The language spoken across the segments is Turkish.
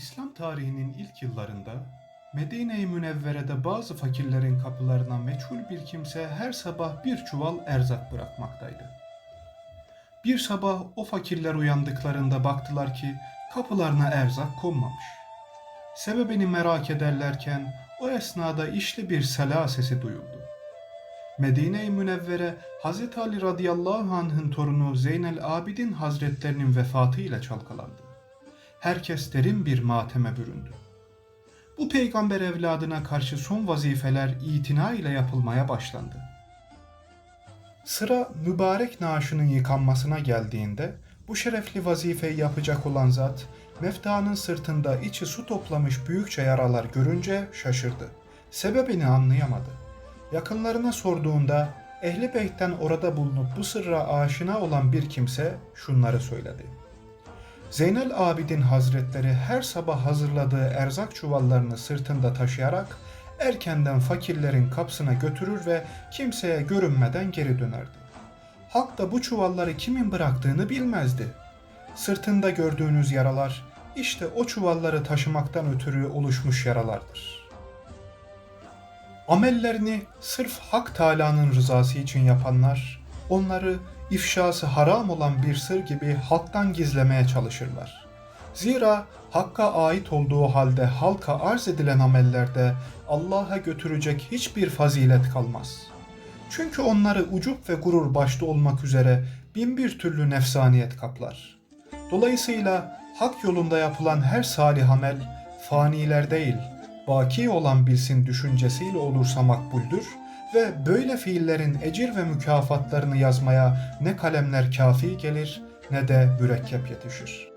İslam tarihinin ilk yıllarında Medine-i Münevvere'de bazı fakirlerin kapılarına meçhul bir kimse her sabah bir çuval erzak bırakmaktaydı. Bir sabah o fakirler uyandıklarında baktılar ki kapılarına erzak konmamış. Sebebini merak ederlerken o esnada işli bir sela sesi duyuldu. Medine-i Münevvere Hz. Ali radıyallahu anh'ın torunu Zeynel Abidin Hazretlerinin vefatıyla çalkalandı. Herkes derin bir mateme büründü. Bu peygamber evladına karşı son vazifeler itina ile yapılmaya başlandı. Sıra mübarek naaşının yıkanmasına geldiğinde bu şerefli vazifeyi yapacak olan zat meftanın sırtında içi su toplamış büyükçe yaralar görünce şaşırdı. Sebebini anlayamadı. Yakınlarına sorduğunda Ehli Beyt'ten orada bulunup bu sırra aşina olan bir kimse şunları söyledi. Zeynel Abidin Hazretleri her sabah hazırladığı erzak çuvallarını sırtında taşıyarak erkenden fakirlerin kapsına götürür ve kimseye görünmeden geri dönerdi. Halk da bu çuvalları kimin bıraktığını bilmezdi. Sırtında gördüğünüz yaralar işte o çuvalları taşımaktan ötürü oluşmuş yaralardır. Amellerini sırf Hak Teâlâ'nın rızası için yapanlar, onları ifşası haram olan bir sır gibi halktan gizlemeye çalışırlar. Zira Hakk'a ait olduğu halde halka arz edilen amellerde Allah'a götürecek hiçbir fazilet kalmaz. Çünkü onları ucup ve gurur başta olmak üzere bin bir türlü nefsaniyet kaplar. Dolayısıyla hak yolunda yapılan her salih amel faniler değil, baki olan bilsin düşüncesiyle olursa makbuldür ve böyle fiillerin ecir ve mükafatlarını yazmaya ne kalemler kafi gelir ne de mürekkep yetişir.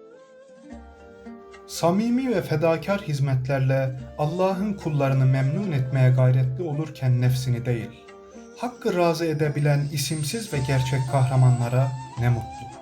Samimi ve fedakar hizmetlerle Allah'ın kullarını memnun etmeye gayretli olurken nefsini değil, hakkı razı edebilen isimsiz ve gerçek kahramanlara ne mutlu.